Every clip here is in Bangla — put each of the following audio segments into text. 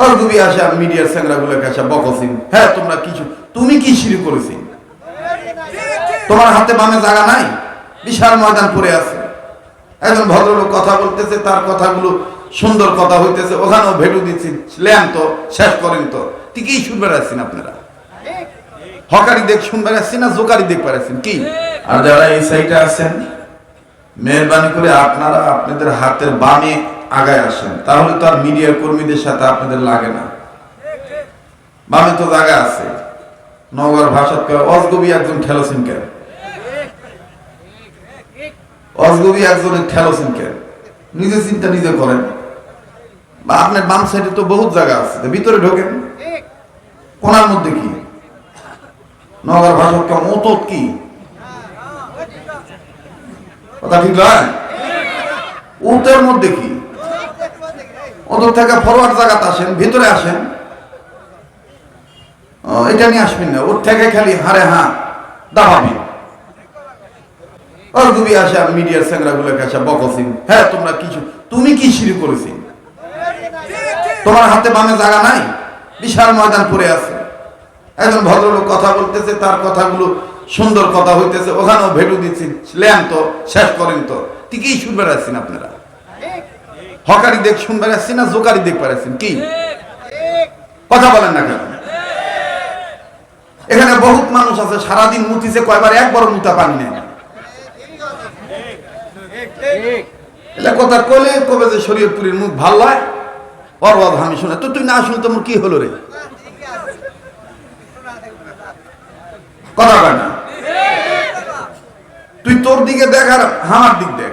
আর তুমি আসা মিডিয়ার হ্যাঁ তোমরা কিছু তুমি কি করেছি? তোমার হাতে বামে জায়গা নাই? বিশাল ময়দান পড়ে আছে। একজন ভদ্রলোক কথা বলতেছে, তার কথাগুলো সুন্দর কথা হইতেছে। ওখানেও ভেটু তো, শেষ করেন তো। শুনবে রাখছেন আপনারা। হকারি দেখ শুনবে রাখছি না, জোকারি দেখ পারাচ্ছেন কি? আর যারা এই সাইডে আছেন, মেহরবানি করে আপনারা আপনাদের হাতের বামে আগায় আসেন। তাহলে তো আর মিডিয়া কর্মীদের সাথে আপনাদের লাগে না। বামে তো জায়গা আছে। নগর ভাষা অজগবি একজন খেলোছেন কেন? অজগবি একজনের ঠেলোছেন কেন? নিজে চিন্তা নিজে করেন। বা আপনার বাম সাইডে তো বহুত জায়গা আছে। ভিতরে ঢোকেন। কোনার মধ্যে কি? নগর ভাষা মত কি? কথা ঠিক নয়? উত্তর মধ্যে কি? ওদের থেকে ফরওয়ার্ড জায়গাতে আসেন, ভিতরে আসেন। এটা নিয়ে আসবেন না, ওর থেকে খালি হারে হা দাবাবি আর তুমি আসা মিডিয়ার স্যাংরাগুলোকে আসা বকসিং। হ্যাঁ তোমরা কিছু তুমি কি শুরু করেছি? তোমার হাতে বামে জায়গা নাই? বিশাল ময়দান পড়ে আছে। একজন ভদ্রলোক কথা বলতেছে, তার কথাগুলো সুন্দর কথা হইতেছে, ওখানেও ভেটু দিচ্ছি। লেন তো, শেষ করেন তো। ঠিকই শুনবে রাখছেন আপনারা। হকারি দেখ শুনবে রাখছি না, জোকারি দেখ পারাচ্ছেন কি? কথা বলেন না কেন? এখানে বহুত মানুষ আছে, সারাদিন মুতিছে, কয়বার একবার মুতা পানি নেয় না। কথা কলে কবে যে শরীয়তপুরের মুখ ভালো হয়? অরবাদ আমি শুনে, তো তুই না শুনে তোমার কি হলো রে? কথা কয় না? তুই তোর দিকে দেখ আর আমার দিক দেখ।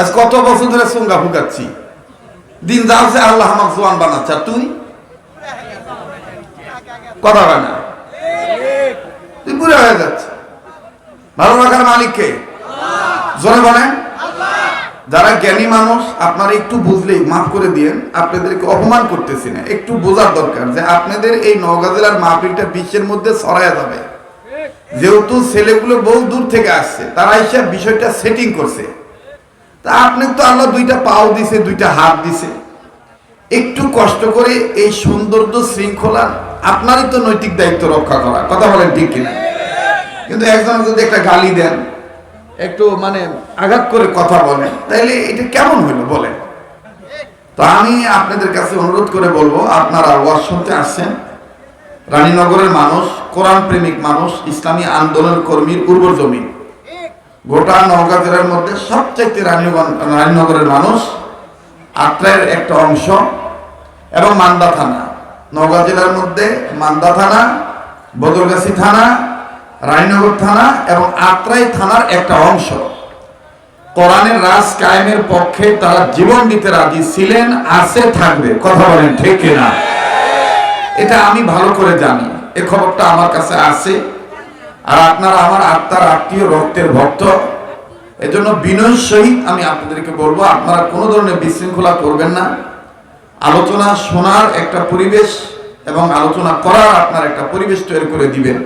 আজ কত বছর ধরে সঙ্গা ফুকাচ্ছি দিন যাচ্ছে, আল্লাহ আমার জোয়ান বানাচ্ছে। আর তুই? কথা কয় না? তুই বুড়ে হয়ে যাচ্ছে ভালো রাখার মালিককে জোরে বলেন। যারা জ্ঞানী মানুষ, আপনারা একটু বুঝলেই, মাফ করে দিয়েন, আপনাদেরকে অপমান করতেছি না। একটু বোঝার দরকার যে আপনাদের এই নওগাঁ জেলার মাহফিলটা বিশ্বের মধ্যে ছড়ায় যাবে। যেহেতু ছেলেগুলো বহু দূর থেকে আসছে, তারা এসে বিষয়টা সেটিং করছে। তা আপনি তো আল্লাহ দুইটা পাও দিছে, দুইটা হাত দিছে। একটু কষ্ট করে এই সৌন্দর্য শৃঙ্খলা আপনারই তো নৈতিক দায়িত্ব রক্ষা করা। কথা বলেন ঠিক কিনা? কিন্তু একজন যদি একটা গালি দেন, একটু মানে আঘাত করে কথা বলেন তাহলে এটা কেমন হইল বলেন? তো আমি আপনাদের কাছে অনুরোধ করে বলব, আপনারা ওয়াজ শুনতে আসছেন। রানীনগরের মানুষ, কোরআন প্রেমিক মানুষ, ইসলামী আন্দোলন কর্মীর উর্বর জমি। গোটা নওগাঁ জেলার মধ্যে সবচাইতে রানীনগরের মানুষ আত্রায়ের একটা অংশ এবং মান্দা থানা। নওগাঁ জেলার মধ্যে মান্দা থানা, বদলগাছি থানা, রানীনগর থানা এবং আত্রাই থানার একটা অংশ। কোরআনের রাজ কায়েমের পক্ষে তারা জীবন দিতে রাজি ছিলেন, আছে, থাকবে। কথা বলেন ঠিক কিনা? এটা আমি ভালো করে জানি। এ খবরটা আমার কাছে আছে। আর আপনারা আমার আত্মার আত্মীয় রক্তের ভক্ত। এজন্য বিনয় সহিত আমি আপনাদেরকে বলব, আপনারা কোনো ধরনের বিশৃঙ্খলা করবেন না। আলোচনা শোনার একটা পরিবেশ এবং আলোচনা করার আপনার একটা পরিবেশ তৈরি করে দিবেন।